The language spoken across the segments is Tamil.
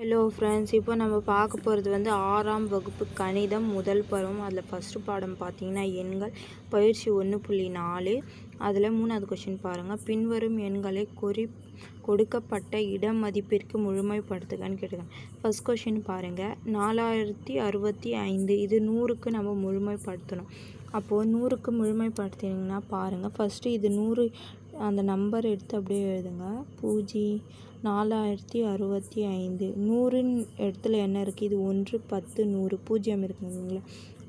ஹலோ ஃப்ரெண்ட்ஸ் இப்போ நம்ம பார்க்க போகிறது வந்து ஆறாம் வகுப்பு கணிதம் முதல் பருவம். அதில் ஃபஸ்ட்டு பாடம் பார்த்தீங்கன்னா எண்கள். பயிற்சி ஒன்று புள்ளி நாலு. அதில் மூணாவது கொஷின் பாருங்கள் பின்வரும் எண்களை குறி கொடுக்கப்பட்ட இட மதிப்பிற்கு முழுமைப்படுத்துகன்னு கேட்டிருக்காங்க. ஃபஸ்ட் கொஷின் பாருங்கள் நாலாயிரத்தி அறுபத்தி ஐந்து. இது நூறுக்கு நம்ம முழுமைப்படுத்தணும். அப்போது நூறுக்கு முழுமைப்படுத்தினீங்கன்னா பாருங்கள் ஃபஸ்ட்டு இது நூறு அந்த நம்பர் எடுத்து அப்படியே எழுதுங்க. பூஜ்ஜி நாலாயிரத்தி அறுபத்தி ஐந்து. நூறுன்னு இடத்துல என்ன இருக்குது இது ஒன்று பத்து நூறு. பூஜ்ஜியம் இருக்குங்களா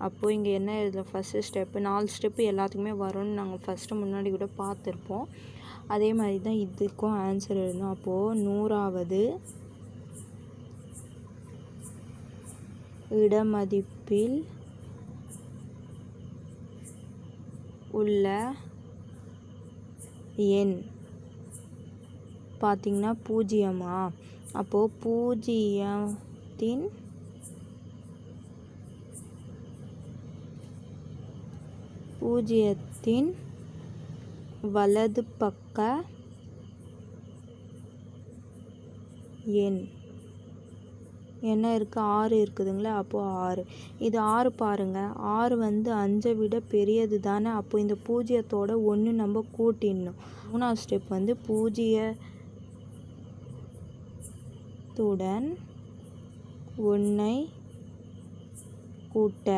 அப்போது இங்கே என்ன இதில் ஃபஸ்ட்டு ஸ்டெப்பு நாலு ஸ்டெப்பு எல்லாத்துக்குமே வரும்னு நாங்கள் ஃபஸ்ட்டு முன்னாடி கூட பார்த்துருப்போம். அதே மாதிரி தான் இதுக்கும் ஆன்சர் எழுதணும் அப்போது நூறாவது இடமதிப்பில் உள்ள எண். பார்த்திங்கன்னா பூஜ்ஜியமா அப்போது பூஜ்ஜியத்தின் பூஜ்ஜியத்தின் வலது பக்க எண். என்ன இருக்குது ஆறு இருக்குதுங்களா அப்போது ஆறு. இது ஆறு பாருங்கள் ஆறு வந்து அஞ்சை விட பெரியது தானே? அப்போ இந்த பூஜ்ஜியத்தோட ஒன்று நம்ம கூட்டிடணும். மூணாவது ஸ்டெப் வந்து பூஜ்ஜியத்துடன் ஒன்றை கூட்ட.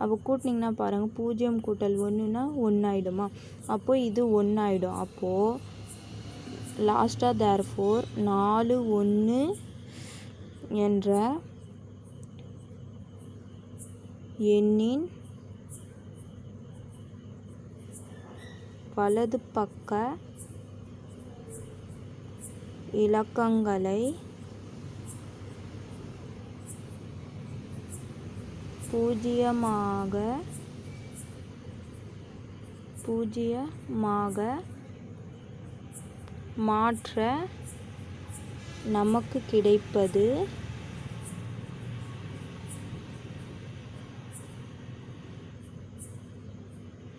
அப்போ கூட்டினீங்கன்னா பாருங்கள் பூஜ்ஜியம் கூட்டல் ஒன்றுனா ஒன்றாயிடுமா அப்போது இது ஒன்றாயிடும் அப்போது லாஸ்ட்டாக தேர் ஃபோர் நாலு ஒன்று என்ற எண்ணின் வலது பக்க இலக்கங்களை பூஜ்ஜியமாக பூஜ்ஜியமாக மாற்ற நமக்கு கிடைப்பது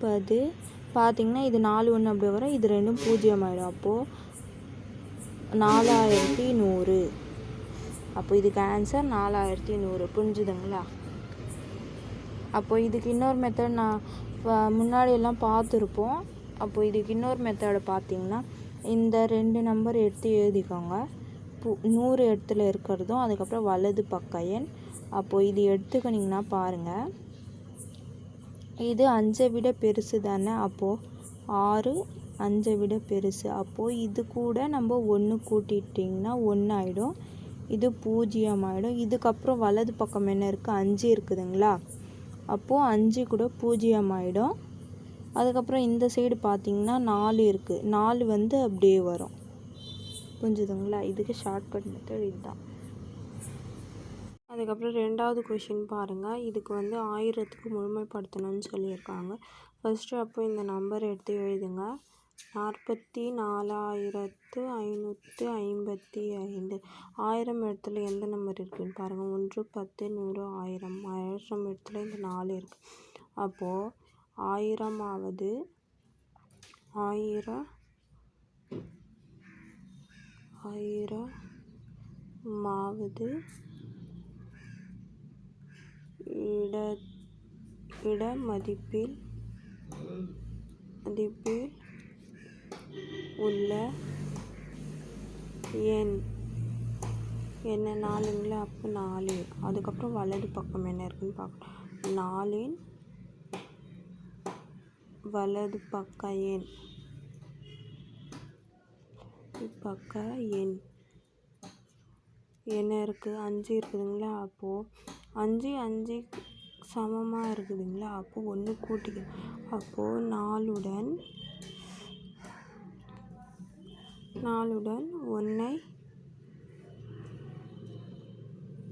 பது. பார்த்திங்கன்னா இது நாலு ஒன்று அப்படி வரும். இது ரெண்டும் பூஜ்ஜியம் ஆகிடும் அப்போது நாலாயிரத்தி நூறு. அப்போ இதுக்கு ஆன்சர் நாலாயிரத்தி நூறு. புரிஞ்சுதுங்களா? அப்போ இதுக்கு இன்னொரு மெத்தட் நான் முன்னாடியெல்லாம் பார்த்துருப்போம். அப்போ இதுக்கு இன்னொரு மெத்தடை பார்த்தீங்கன்னா இந்த ரெண்டு நம்பர் எடுத்து எழுதிக்கோங்க. நூறு இடத்துல இருக்கிறதும் அதுக்கப்புறம் வலது பக்க எண். அப்போது இது எடுத்துக்கினிங்கன்னா பாருங்கள் இது அஞ்சை விட பெருசு தானே அப்போது ஆறு அஞ்சை விட பெருசு. அப்போது இது கூட நம்ம ஒன்று கூட்டிட்டிங்கன்னா ஒன்று ஆகிடும் இது பூஜ்ஜியம் ஆகிடும் இதுக்கப்புறம் வலது பக்கம் என்ன இருக்குது அஞ்சு இருக்குதுங்களா? அப்போது அஞ்சு கூட பூஜ்ஜியம் ஆகிடும் அதுக்கப்புறம் இந்த சைடு பார்த்திங்கன்னா நாலு இருக்குது நாலு வந்து அப்படியே வரும். புரிஞ்சுதுங்களா? இதுக்கு ஷார்ட்கட் மெத்தட் இதுதான். அதுக்கப்புறம் ரெண்டாவது கொஷின் பாருங்கள் இதுக்கு வந்து ஆயிரத்துக்கு முழுமைப்படுத்தணும்னு சொல்லியிருக்காங்க. ஃபஸ்ட்டு அப்போ இந்த நம்பர் எடுத்து எழுதுங்க. நாற்பத்தி நாலாயிரத்து ஐநூற்றி ஐம்பத்தி ஐந்து. ஆயிரம் இடத்துல எந்த நம்பர் இருக்குதுன்னு பாருங்கள் ஒன்று பத்து நூறு ஆயிரம். ஆயிரம் இடத்துல இந்த நாலு இருக்குது அப்போது ஆயிரமாவது ஆயிரம் ஆயிரமாவது இட இட மதிப்பில் மதிப்பில் உள்ள எண் என்ன நாலுங்களா? அப்போ நாலு. அதுக்கப்புறம் வலது பக்கம் என்ன இருக்குன்னு பார்க்கணும். நாலின் வலது பக்க எண். பக்க எண். என்ன இருக்குது அஞ்சு இருக்குதுங்களா? அப்போது அஞ்சு அஞ்சு சமமாக இருக்குதுங்களா? அப்போது ஒன்று கூட்டிக்கணும். அப்போது நாலுடன் நாலுடன் ஒன்றை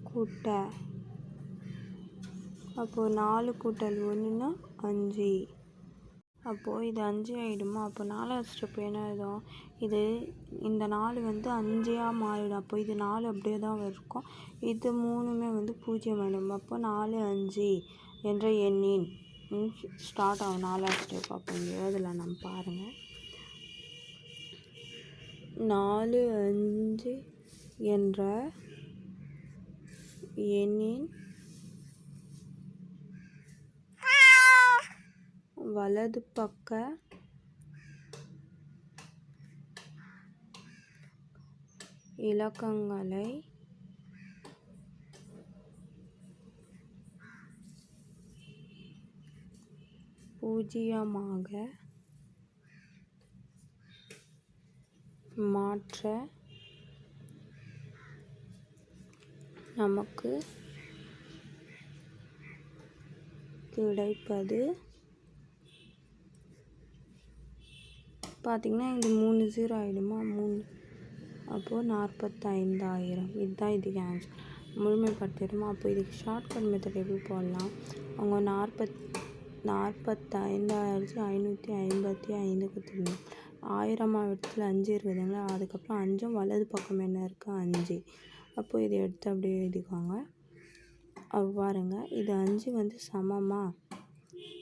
கூட்ட. அப்போது நாலு கூட்டல் ஒன்றுனா அஞ்சு. அப்போது இது அஞ்சு ஆகிடுமா அப்போ நாலாவது ஸ்டெப் என்ன ஆகிடும் இது இந்த நாலு வந்து அஞ்சாக மாறிடும். அப்போ இது நாலு அப்படியே தான் இருக்கும். இது மூணுமே வந்து பூஜ்ஜியம் ஆகிடும் அப்போ நாலு அஞ்சு என்ற எண்ணின். ஸ்டார்ட் ஆகும். நாலாவது ஸ்டெப் அப்போ எழுதலாம். நம்ம பாருங்கள் நாலு அஞ்சு என்ற எண்ணின் வலது பக்க இலக்கங்களை பூஜ்ஜியமாக மாற்ற நமக்கு கிடைப்பது. பார்த்திங்கன்னா இது மூணு ஜீரோ ஆகிடுமா மூணு. அப்போது நாற்பத்தைந்தாயிரம். இதுதான் இதுக்கு ஆன்சர் முழுமைப்படுத்திடுமா அப்போ இதுக்கு ஷார்ட்கட் மெத்தட் எப்படி போடலாம்? அவங்க நாற்பத் நாற்பத்தைந்தாயிரத்தி ஐநூற்றி ஐம்பத்தி ஐந்துக்கு திரும்ப ஆயிரமா இடத்துல அஞ்சு இருக்குதுங்களா அதுக்கப்புறம் அஞ்சும் வலது பக்கம் என்ன இருக்குது அஞ்சு. அப்போது இதை எடுத்து அப்படியே எழுதிக்கோங்க. அப்போ பாருங்கள் இது அஞ்சு வந்து சமமா?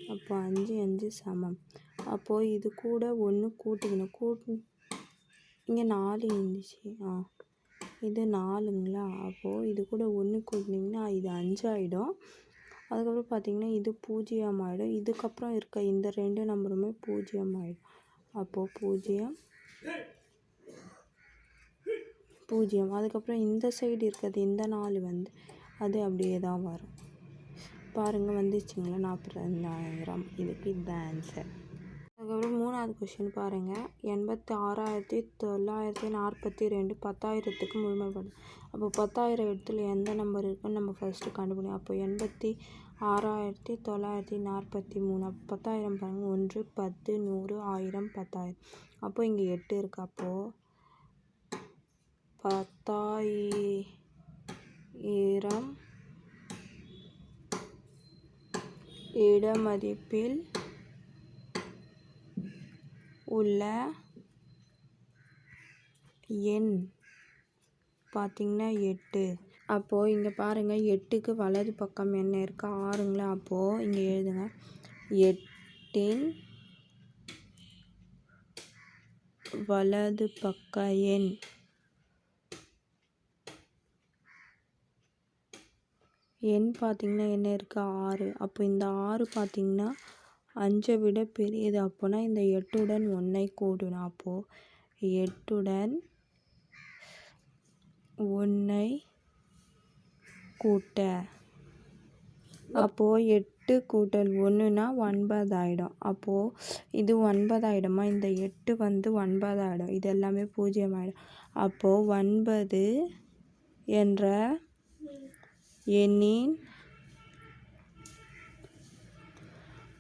அப்போ அஞ்சு அஞ்சு சமம். அப்போது இது கூட ஒன்று கூட்டிக்கணும். கூட்டு இங்கே நாலு இருந்துச்சு. ஆ இது நாலுங்களா? அப்போது இது கூட ஒன்று கூட்டினீங்கன்னா இது அஞ்சு ஆகிடும் அதுக்கப்புறம் பார்த்திங்கன்னா இது பூஜ்ஜியம் ஆகிடும் இதுக்கப்புறம் இருக்க இந்த ரெண்டு நம்பருமே பூஜ்ஜியம் ஆகிடும் அப்போது பூஜ்ஜியம். பூஜ்ஜியம். அதுக்கப்புறம் இந்த சைடு இருக்கிறது இந்த நாலு வந்து அது அப்படியே தான் வரும். பாருங்கள் வந்துச்சுங்களா? நாற்பதாயிரம் இதுக்கு இதுதான் ஆன்சர் அதுக்கப்புறம் மூணாவது கொஷின் பாருங்கள் எண்பத்தி ஆறாயிரத்தி தொள்ளாயிரத்தி நாற்பத்தி ரெண்டு பத்தாயிரத்துக்கு முழுமைப்படும் அப்போ பத்தாயிரம் இடத்துல எந்த நம்பர் இருக்குன்னு நம்ம ஃபஸ்ட்டு கண்டுபிடிக்கும் அப்போ எண்பத்தி ஆறாயிரத்தி தொள்ளாயிரத்தி நாற்பத்தி மூணு. அப்போ பத்தாயிரம் பாருங்கள் ஒன்று பத்து நூறு ஆயிரம் பத்தாயிரம். அப்போ இங்கே எட்டு இருக்குது அப்போது பத்தாயிரம் இடமதிப்பில் உள்ள எண் பார்த்திங்கன்னா எட்டு. அப்போது இங்கே பாருங்கள் எட்டுக்கு வலது பக்கம் என்ன இருக்குது ஆறுங்களா? அப்போது இங்கே எழுதுங்க. எட்டின் வலது பக்க எண். எண் பார்த்திங்கன்னா என்ன இருக்குது ஆறு. அப்போ இந்த ஆறு பார்த்திங்கன்னா அஞ்சை விட பெரியது. அப்போனா இந்த எட்டுடன் ஒன்றை கூட்டணும் அப்போது எட்டுடன் ஒன்றை கூட்ட. அப்போது எட்டு கூட்டல் ஒன்றுனா ஒன்பதாயிடும். அப்போது இது ஒன்பதாயிடுமா? இந்த எட்டு வந்து ஒன்பதாயிடும். இது எல்லாமே பூஜ்ஜியம் ஆகிடும் அப்போது ஒன்பது என்ற எண்ணின்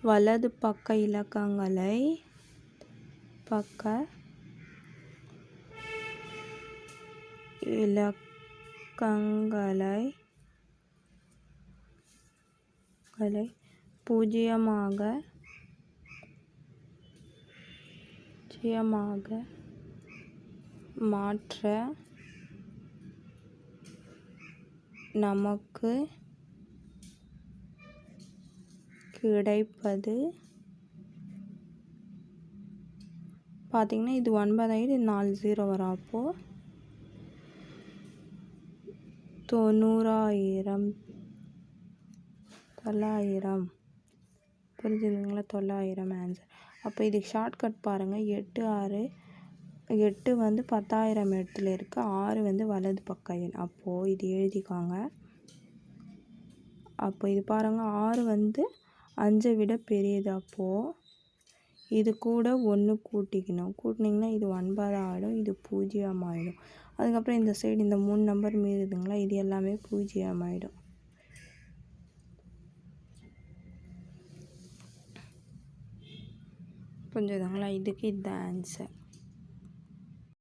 வலது பக்க இலக்கங்களை பக்க இலக்கங்களை களை பூஜ்ஜியமாக பூஜ்ஜியமாக மாற்ற நமக்கு கிடைப்பது பார்த்திங்கன்னா இது ஒன்பதாயிரம் இது நாலு ஜீரோ வரும் அப்போது தொண்ணூறாயிரம் தொள்ளாயிரம். புரிஞ்சுதுங்களா? தொள்ளாயிரம் ஆன்சர் அப்போ இதுக்கு ஷார்ட்கட் பாருங்கள் எட்டு ஆறு எட்டு வந்து பத்தாயிரம் இடத்துல இருக்குது ஆறு வந்து வலது பக்க எண். அப்போது இது எழுதிக்காங்க. அப்போ இது பாருங்கள் ஆறு வந்து அஞ்சை விட பெரியது. அப்போது இது கூட ஒன்று கூட்டிக்கணும். கூட்டினீங்கன்னா இது ஒன்பது ஆகிடும் இது பூஜ்ஜியம் ஆகிடும் அதுக்கப்புறம் இந்த சைடு இந்த மூணு நம்பர் மீறுதுங்களா? இது எல்லாமே பூஜ்ஜியம் ஆகிடும் கொஞ்சம் புரிஞ்சுதுங்களா இதுக்கு இதுதான் ஆன்சர்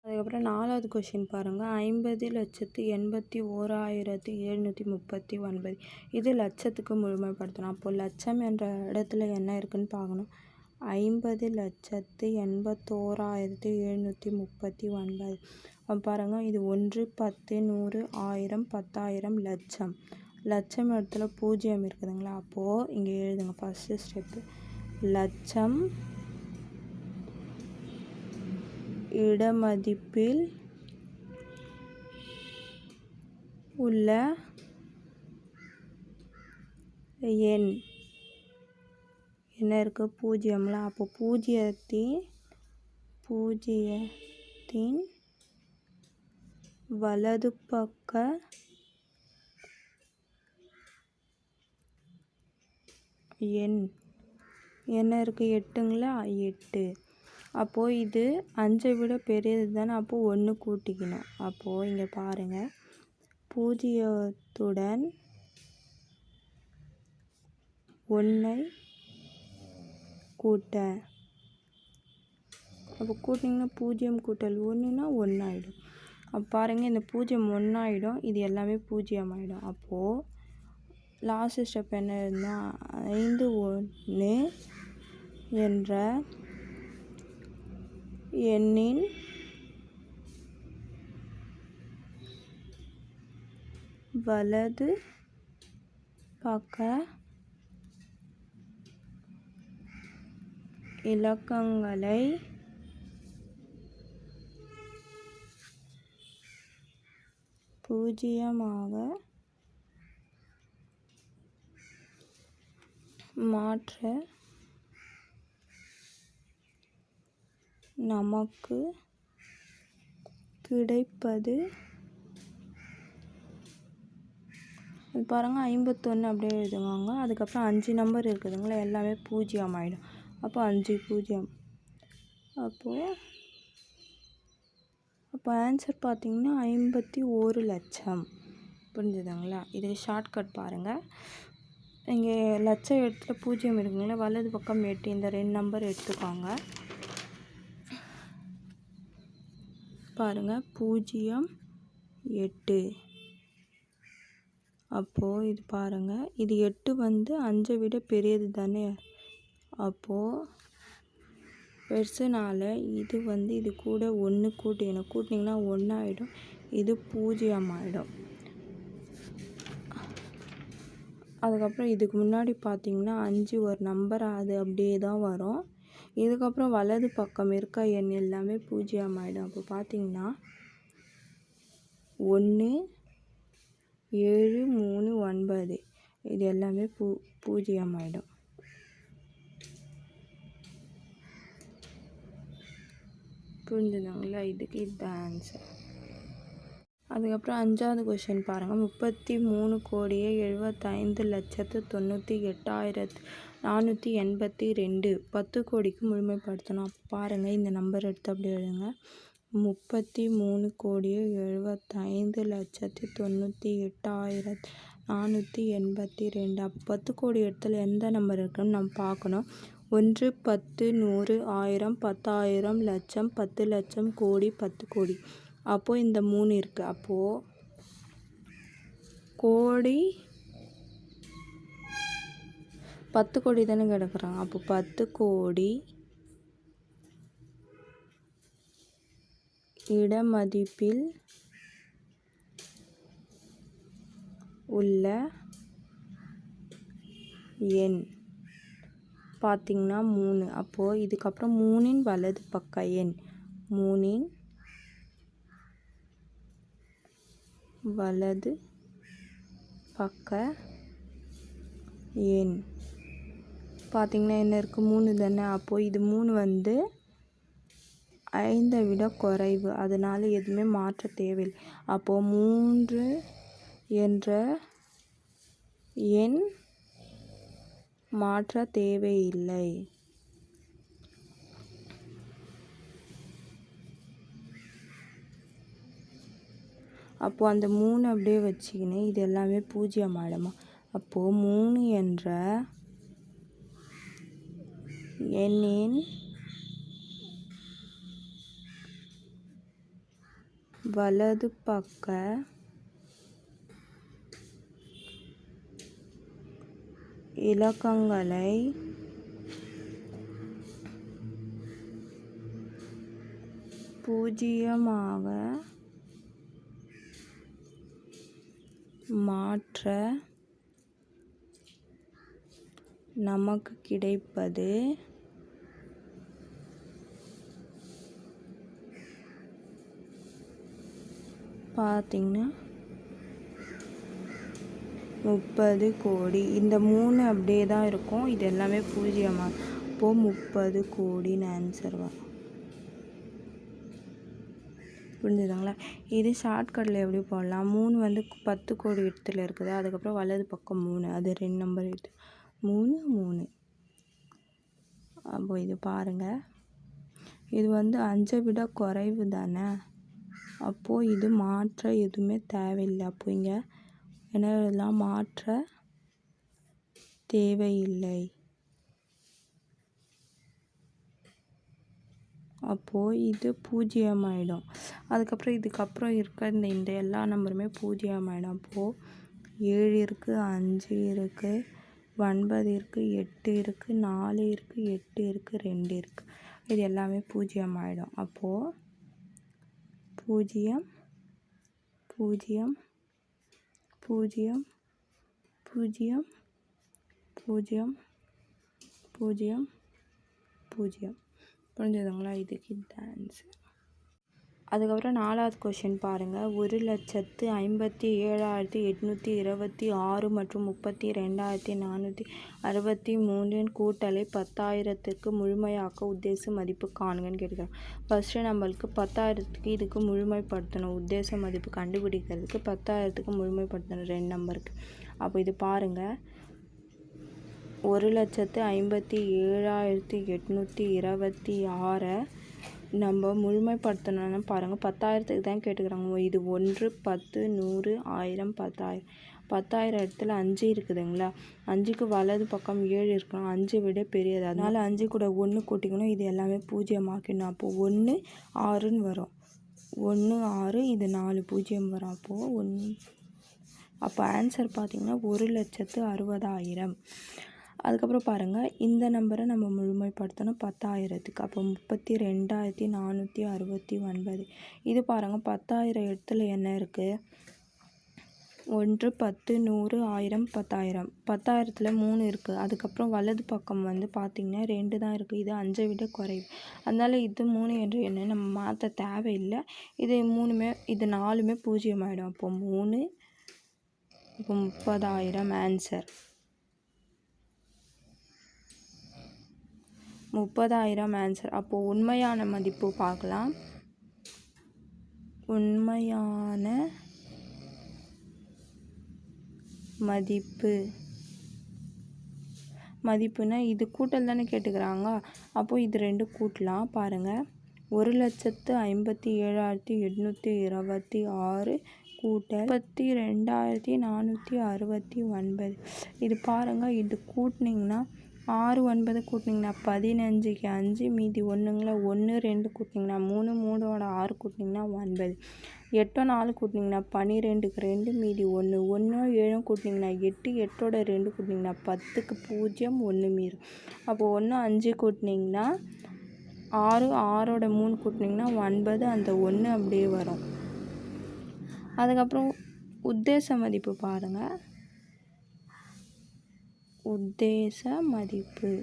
அதுக்கப்புறம் நாலாவது கொஷின் பாருங்கள் ஐம்பது லட்சத்து எண்பத்தி ஓராயிரத்து எழுநூற்றி முப்பத்தி ஒன்பது. இது லட்சத்துக்கு முழுமைப்படுத்தணும். அப்போது லட்சம் என்ற இடத்துல என்ன இருக்குன்னு பார்க்கணும். ஐம்பது லட்சத்து எண்பத்தோராயிரத்து எழுநூற்றி முப்பத்தி ஒன்பது. பாருங்கள் இது ஒன்று பத்து நூறு ஆயிரம் பத்தாயிரம் லட்சம். லட்சம் இடத்துல பூஜ்ஜியம் இருக்குதுங்களா? அப்போது இங்கே எழுதுங்க. ஃபஸ்ட்டு ஸ்டெப்பு லட்சம் இடமதிப்பில் உள்ள எண். என்ன இருக்குது பூஜ்ஜியம்ல அப்போ பூஜ்ஜியத்தின் பூஜ்ஜியத்தின் வலது பக்க எண். என்ன இருக்குது எட்டுங்களா? எட்டு. அப்போது இது அஞ்சை விட பெரியது தானே? அப்போது ஒன்று கூட்டிக்கணும். அப்போது இங்கே பாருங்கள் பூஜ்ஜியத்துடன் ஒன்றை கூட்ட. அப்போ கூட்டிங்கன்னா பூஜ்ஜியம் கூட்டல் ஒன்றுனா ஒன்றாயிடும் அப்போ பாருங்கள் இந்த பூஜ்ஜியம் ஒன்றாயிடும் இது எல்லாமே பூஜ்ஜியம் ஆகிடும் அப்போது லாஸ்ட் ஸ்டெப் என்ன இருந்தால் ஐந்து ஒன்று என்ற எண்ணின் வலது பக்க இலக்கங்களை பூஜ்ஜியமாக மாற்ற நமக்கு கிடைப்பது இது பாருங்கள் ஐம்பத்தொன்று அப்படியே எழுதுவாங்க. அதுக்கப்புறம் அஞ்சு நம்பர் இருக்குதுங்களா எல்லாமே பூஜ்ஜியம் ஆகிடும் அப்போ அஞ்சு பூஜ்ஜியம். அப்போது அப்போ ஆன்சர் பார்த்திங்கன்னா ஐம்பத்தி ஒரு லட்சம். புரிஞ்சுதுங்களா? இது ஷார்ட்கட் பாருங்கள் இங்கே லட்சம் இடத்துல பூஜ்ஜியம் இருக்குங்களா வலது பக்கம் எட்டு இந்த ரெண்டு நம்பர் எடுத்துக்கோங்க. பாருங்கள் பூஜ்ஜியம் எட்டு. அப்போது இது பாருங்கள் இது எட்டு வந்து அஞ்சை விட பெரியது தானே? அப்போது பெருசுனால இது வந்து இது கூட ஒன்று கூட்டிக்கணும் கூட்டினீங்கன்னா ஒன்று ஆகிடும் இது பூஜ்ஜியம் ஆகிடும் அதுக்கப்புறம் இதுக்கு முன்னாடி பார்த்தீங்கன்னா அஞ்சு ஒரு நம்பர் அது அப்படியே தான் வரும். இதுக்கப்புறம் வலது பக்கம் இருக்க எண் எல்லாமே பூஜ்ஜியம் ஆகிடும் அப்போ பார்த்தீங்கன்னா ஒன்று ஏழு மூணு ஒன்பது. இது எல்லாமே பூ பூஜ்ஜியம் ஆகிடும் புரிஞ்சுதுங்களா? இதுக்கு இதுதான் ஆன்சர் அதுக்கப்புறம் அஞ்சாவது கொஷின் பாருங்கள் முப்பத்தி மூணு கோடியே எழுபத்தைந்து லட்சத்து தொண்ணூற்றி எட்டாயிரத்து நானூற்றி எண்பத்தி ரெண்டு. பத்து கோடிக்கு முழுமைப்படுத்தணும். பாருங்கள் இந்த நம்பர் எடுத்து அப்படி எழுதுங்க. முப்பத்தி மூணு கோடியே எழுபத்தைந்து லட்சத்தி தொண்ணூற்றி எட்டாயிரத்தி நானூற்றி எண்பத்தி ரெண்டு. அப்போ பத்து கோடி இடத்துல எந்த நம்பர் இருக்குன்னு நம்ம பார்க்கணும். ஒன்று பத்து நூறு ஆயிரம் பத்தாயிரம் லட்சம் பத்து லட்சம் கோடி பத்து கோடி. அப்போது இந்த மூணு இருக்குது அப்போது கோடி பத்து கோடி தானே கிடக்குறாங்க அப்போ பத்து கோடி இடமதிப்பில் உள்ள எண் பார்த்திங்கன்னா மூணு. அப்போது இதுக்கப்புறம் மூணின் வலது பக்க எண் மூணின் வலது பக்க எண். பார்த்திங்கன்னா என்ன இருக்குது மூணு தானே? அப்போது இது மூணு வந்து ஐந்தை விட குறைவு. அதனால் எதுவுமே மாற்ற தேவையில்லை. அப்போது மூன்று என்ற எண் மாற்ற தேவையில்லை. அப்போது அந்த மூணு அப்படியே வச்சுக்கின்னு. இது எல்லாமே பூஜ்ஜியம் ஆகிடுமா அப்போது மூணு என்ற எண்ணின் வலது பக்க இலக்கங்களை பூஜ்ஜியமாக மாற்ற நமக்கு கிடைப்பது பார்த்திங்கன்னா முப்பது கோடி. இந்த மூணு அப்படியே தான் இருக்கும். இது எல்லாமே பூஜ்ஜியமாக இப்போது முப்பது கோடின்னு ஆன்சர் வரும் புரிஞ்சுதுங்களா? இது ஷார்ட்கட்டில் எப்படி போடலாம்? மூணு வந்து பத்து கோடி இடத்துல இருக்குது. அதுக்கப்புறம் வலது பக்கம் மூணு. அது ரெண்டு நம்பர் எடுத்து மூணு மூணு. அப்போ இது பாருங்கள் இது வந்து அஞ்சை விட குறைவு தானே? அப்போது இது மாற்ற எதுவுமே தேவையில்லை. அப்போ இங்கே இதெல்லாம் மாற்ற தேவையில்லை? அப்போது இது பூஜ்ஜியம் ஆகிடும் அதுக்கப்புறம் இதுக்கப்புறம் இருக்க இந்த இந்த எல்லா நம்பருமே பூஜ்ஜியம் ஆகிடும் அப்போது ஏழு இருக்குது அஞ்சு இருக்குது ஒன்பது இருக்குது எட்டு இருக்குது நாலு இருக்குது எட்டு இருக்குது ரெண்டு இருக்குது இது எல்லாமே பூஜ்ஜியம் ஆகிடும் அப்போது பூஜ்ஜியம் பூஜ்ஜியம் பூஜ்ஜியம் பூஜ்ஜியம் பூஜ்ஜியம் பூஜ்ஜியம் பூஜ்ஜியம். புரிஞ்சதுங்களா? இதுக்கு இந்த ஆன்சர் அதுக்கப்புறம் நாலாவது கொஷின் பாருங்கள் ஒரு லட்சத்து ஐம்பத்தி ஏழாயிரத்தி எட்நூற்றி இருபத்தி ஆறு மற்றும் முப்பத்தி ரெண்டாயிரத்தி நானூற்றி அறுபத்தி மூன்றின் கூட்டலை பத்தாயிரத்துக்கு முழுமையாக்க உத்தேச மதிப்பு காணுங்கன்னு கேட்டுக்கிறாங்க. ஃபஸ்ட்டு நம்மளுக்கு பத்தாயிரத்துக்கு இதுக்கு முழுமைப்படுத்தணும். உத்தேச மதிப்பு கண்டுபிடிக்கிறதுக்கு பத்தாயிரத்துக்கு முழுமைப்படுத்தணும். ரெண்டு நம்பருக்கு அப்போ இது பாருங்கள் ஒரு லட்சத்து ஐம்பத்தி ஏழாயிரத்தி எட்நூற்றி இருபத்தி ஆறை நம்ம முழுமைப்படுத்தணும்னு பாருங்கள் பத்தாயிரத்துக்கு தான் கேட்டுக்கிறாங்க. இது ஒன்று பத்து நூறு ஆயிரம் பத்தாயிரம். பத்தாயிரம் இடத்துல அஞ்சு இருக்குதுங்களா? அஞ்சுக்கு வலது பக்கம் ஏழு இருக்கணும். அஞ்சு விட பெரியது. அதனால் அஞ்சு கூட ஒன்று கூட்டிக்கணும். இது எல்லாமே பூஜ்ஜியமாக்கணும் அப்போது ஒன்று ஆறுன்னு வரும். ஒன்று ஆறு இது நாலு பூஜ்ஜியம் வரும். அப்போது ஒன்று அப்போ ஆன்சர் பார்த்திங்கன்னா ஒரு லட்சத்து அறுபதாயிரம். அதுக்கப்புறம் பாருங்கள் இந்த நம்பரை நம்ம முழுமைப்படுத்தணும் பத்தாயிரத்துக்கு. அப்போ முப்பத்தி ரெண்டாயிரத்தி நானூற்றி அறுபத்தி ஒன்பது. இது பாருங்கள் பத்தாயிரம் இடத்துல என்ன இருக்குது ஒன்று பத்து நூறு ஆயிரம் பத்தாயிரம். பத்தாயிரத்தில் மூணு இருக்குது அதுக்கப்புறம் வலது பக்கம் வந்து பார்த்திங்கன்னா ரெண்டு தான் இருக்குது இது அஞ்சை விட குறைவு. அதனால் இது மூணு என்று என்ன நம்ம மாற்ற தேவையில்லை. இது மூணுமே இது நாலுமே பூஜ்ஜியம் ஆகிடும் அப்போ மூணு இப்போ முப்பதாயிரம் ஆன்சர் முப்பதாயிரம் ஆன்சர் அப்போது உண்மையான மதிப்பு பார்க்கலாம். உண்மையான மதிப்பு. மதிப்புனா இது கூட்டல் தானே கேட்டுக்கிறாங்க. அப்போது இது ரெண்டு கூட்டலாம். பாருங்கள் ஒரு லட்சத்து ஐம்பத்தி ஏழாயிரத்தி எட்நூற்றி இருபத்தி ஆறு கூட்டல் முப்பத்தி ரெண்டாயிரத்தி நானூற்றி அறுபத்தி ஒன்பது. இது பாருங்கள் இது கூட்டினீங்கன்னா ஆறு ஒன்பது கூட்டினீங்கன்னா பதினஞ்சுக்கு அஞ்சு மீதி ஒன்றுங்களா ஒன்று ரெண்டு கூட்டினீங்கன்னா மூணு மூணோட ஆறு கூட்டினீங்கன்னா ஒன்பது. எட்டோ நாலு கூட்டினீங்கன்னா பன்னிரெண்டுக்கு ரெண்டு மீதி ஒன்று ஒன்றோ ஏழும் கூட்டினீங்கன்னா எட்டு எட்டோட ரெண்டு கூட்டினீங்கன்னா பத்துக்கு பூஜ்ஜியம் ஒன்று மீறும். அப்போது ஒன்று அஞ்சு கூட்டினீங்கன்னா ஆறு ஆறோட மூணு கூட்டினீங்கன்னா ஒன்பது அந்த ஒன்று அப்படியே வரும். அதுக்கப்புறம் உத்தேச மதிப்பு பாருங்கள் உத்தேச மதிப்பு.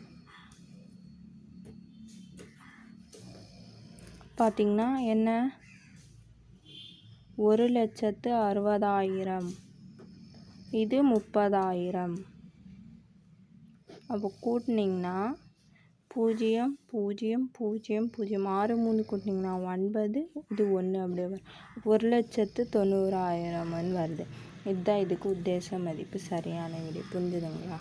பார்த்திங்கன்னா என்ன? ஒரு லட்சத்து அறுபதாயிரம். இது முப்பதாயிரம். அப்போ கூட்டினீங்கன்னா பூஜ்ஜியம் பூஜ்ஜியம் பூஜ்ஜியம் பூஜ்ஜியம். ஆறு மூணு கூட்டினீங்கன்னா ஒன்பது இது ஒன்று அப்படியே வரும். ஒரு லட்சத்து தொண்ணூறாயிரம்னு வருது. இதுதான் இதுக்கு உத்தேச மதிப்பு. சரியான விடை. புரிஞ்சுதுங்களா?